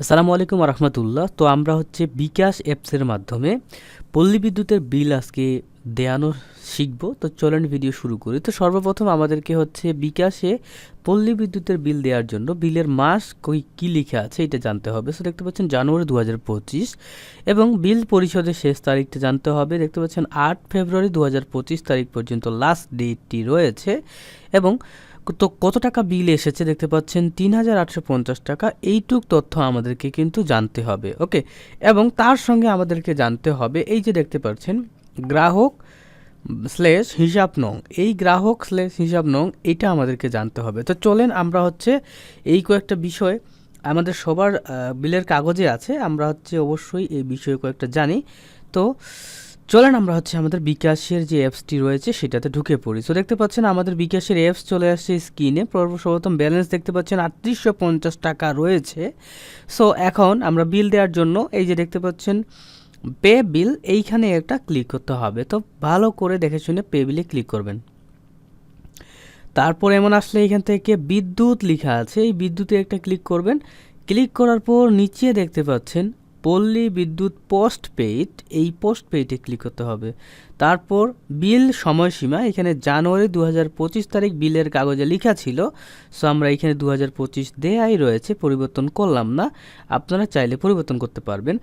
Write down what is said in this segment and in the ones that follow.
আসসালামু আলাইকুম রহমতুল্লাহ তো আমরা হচ্ছে বিকাশ অ্যাপসের মাধ্যমে পল্লী বিদ্যুতের বিল আজকে দেয়ানো শিখব। তো চলেন ভিডিও শুরু করি। তো সর্বপ্রথম আমাদেরকে হচ্ছে বিকাশে পল্লী বিদ্যুতের বিল দেওয়ার জন্য বিলের মাস কই কী লিখে আছে এটা জানতে হবে। সো দেখতে পাচ্ছেন জানুয়ারি দু হাজার পঁচিশ এবং বিল পরিশোধের শেষ তারিখটা জানতে হবে। দেখতে পাচ্ছেন আট ফেব্রুয়ারি দু হাজার পঁচিশ তারিখ পর্যন্ত লাস্ট ডেটটি রয়েছে এবং তো কত টাকা বিল এসেছে দেখতে পাচ্ছেন? তিন হাজার আটশো পঞ্চাশ টাকা। এইটুক তথ্য আমাদেরকে কিন্তু জানতে হবে, ওকে? এবং তার সঙ্গে আমাদেরকে জানতে হবে, এই যে দেখতে পাচ্ছেন, গ্রাহক স্লেশ হিসাব নং। এই গ্রাহক স্লেশ হিসাব নং, এটা আমাদেরকে জানতে হবে। তো চলেন আমরা হচ্ছে এই কয়েকটা বিষয়, আমাদের সবার বিলের কাগজে আছে, আমরা হচ্ছে অবশ্যই এই বিষয়ে কয়েকটা জানি। তো চলেন আমরা হচ্ছে আমাদের বিকাশের যে অ্যাপসটি রয়েছে, সেটাতে ঢুকে পড়ি। সো দেখতে পাচ্ছেন আমাদের বিকাশের অ্যাপস চলে আসছে স্ক্রিনে সর্বপ্রথম ব্যালেন্স দেখতে পাচ্ছেন আটত্রিশশো পঞ্চাশ টাকা রয়েছে। সো এখন আমরা বিল দেওয়ার জন্য এই যে দেখতে পাচ্ছেন পে বিল এইখানে একটা ক্লিক করতে হবে। তো, ভালো করে দেখে শুনে পে বিলে ক্লিক করবেন। তারপর এমন আসলে এখান থেকে বিদ্যুৎ লেখা আছে। এই বিদ্যুতে একটা ক্লিক করবেন। ক্লিক করার পর নিচে দেখতে পাচ্ছেন পল্লী বিদ্যুৎ পোস্ট পেইড, এই পোস্ট পেইডে ক্লিক করতে হবে। তারপর বিল সময়সীমা, এখানে জানুয়ারি দু হাজার পঁচিশ তারিখ বিলের কাগজে লেখা ছিল, সো আমরা এখানে দু হাজার পঁচিশ দেয়াই রয়েছে, পরিবর্তন করলাম না, আপনারা চাইলে পরিবর্তন করতে পারবেন।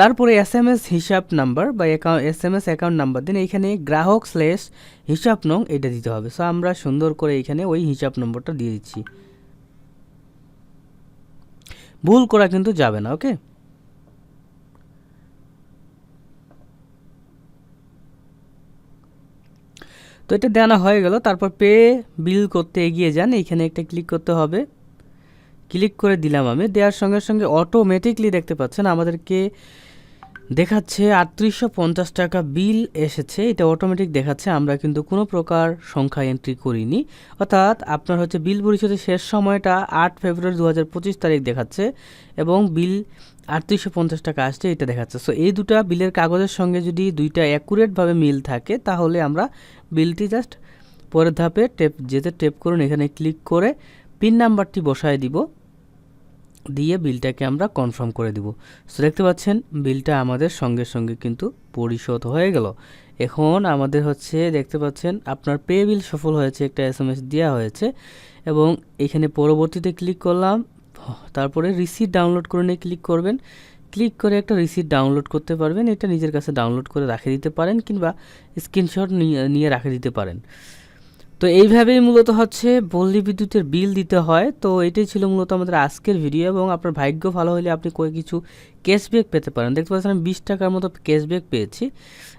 তারপরে এস এম এস হিসাব নাম্বার বা account S M S account number দিন এইখানে গ্রাহক স্লেশ হিসাব নং এটা দিতে হবে, সো আমরা সুন্দর করে এইখানে ওই হিসাব নম্বরটা দিয়ে দিচ্ছি। ভুল করা কিন্তু যাবে না, ওকে? তো এটা দেওয়া হয়ে গেল। তারপর পে, বিল করতে এগিয়ে যান। এইখানে একটা ক্লিক করতে হবে। ক্লিক করে দিলাম আমি। দেওয়ার সঙ্গে সঙ্গে অটোমেটিকলি দেখতে পাচ্ছেন আমাদেরকে দেখাচ্ছে আটত্রিশশো পঞ্চাশ টাকা বিল এসেছে, এটা অটোমেটিক দেখাচ্ছে, আমরা কিন্তু কোনো প্রকার সংখ্যা এন্ট্রি করিনি। অর্থাৎ আপনার হচ্ছে বিল পরিশোধের শেষ সময়টা আট ফেব্রুয়ারি দু হাজার পঁচিশ তারিখ দেখাচ্ছে এবং বিল আটত্রিশশো পঞ্চাশ টাকা আসছে, এটা দেখাচ্ছে। সো এই দুটা বিলের কাগজের সঙ্গে যদি দুইটা অ্যাকুরেটভাবে মিল থাকে, তাহলে আমরা বিলটি জাস্ট পরের ধাপে টেপ যেতে টেপ করুন, এখানে ক্লিক করে পিন নাম্বারটি বসায় দিব। দিয়ে বিলটাকে আমরা কনফার্ম করে দিব। সো দেখতে পাচ্ছেন, বিলটা আমাদের সঙ্গে সঙ্গে কিন্তু পরিশোধ হয়ে গেল। এখন আমাদের হচ্ছে, দেখতে পাচ্ছেন, আপনার পে বিল সফল হয়েছে, একটা এস এম এস দেওয়া হয়েছে এবং এখানে পরবর্তীতে ক্লিক করলাম। তারপরে রিসিট ডাউনলোড করে নিয়ে ক্লিক করবেন। ক্লিক করে একটা রিসিট ডাউনলোড করতে পারবেন। এটা নিজের কাছে ডাউনলোড করে রাখে দিতে পারেন কিংবা স্ক্রিনশট নিয়ে রাখে দিতে পারেন। তো এইভাবেই মূলত হচ্ছে বল্লি বিদ্যুতের বিল দিতে হয়। তো এটাই ছিল মূলত আমাদের আজকের ভিডিও এবং আপনার ভাগ্য ভালো হলে আপনি কয়েক কিছু ক্যাশব্যাক পেতে পারেন। দেখতে পাচ্ছেন আমি বিশ টাকার মতো ক্যাশব্যাক পেয়েছি।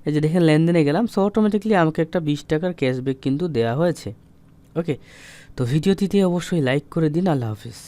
এই যে দেখেন লেনদেনে গেলাম। সো অটোমেটিকলি আমাকে একটা বিশ টাকার ক্যাশব্যাক কিন্তু দেওয়া হয়েছে। ওকে তো ভিডিওটিতে অবশ্যই লাইক করে দিন। আল্লাহ হাফিজ।